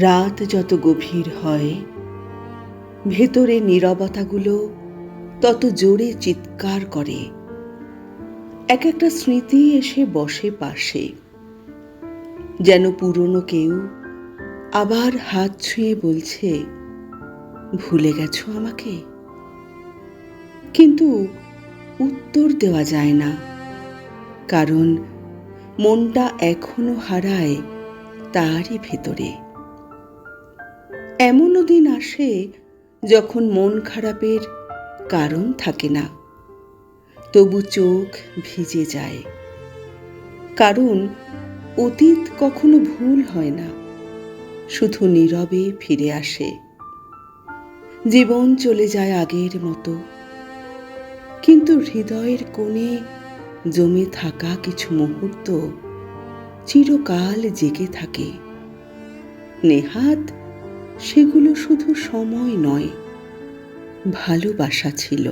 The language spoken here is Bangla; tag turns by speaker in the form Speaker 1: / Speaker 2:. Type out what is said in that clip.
Speaker 1: রাত যত গভীর হয়, ভেতরে নীরবতাগুলো তত জোরে চিৎকার করে। এক একটা স্মৃতি এসে বসে পাশে। যেন পুরনো কেউ আবার হাত ছুঁয়ে বলছে, ভুলে গেছো আমাকে? কিন্তু উত্তর দেওয়া যায় না, কারণ মনটা এখনও হারায় তারই ভেতরে। এমনও দিন আসে যখন মন খারাপের কারণ থাকে না। তবু চোখ ভিজে যায়। কারণ অতীত কখনো ভুল হয় না, শুধু নীরবে ফিরে আসে। জীবন চলে যায় আগের মতো। কিন্তু হৃদয়ের কোণে জমে থাকা কিছু মুহূর্ত চিরকাল জেগে থাকে। নেহাত সেগুলো শুধু সময় নয় ভালোবাসা ছিল।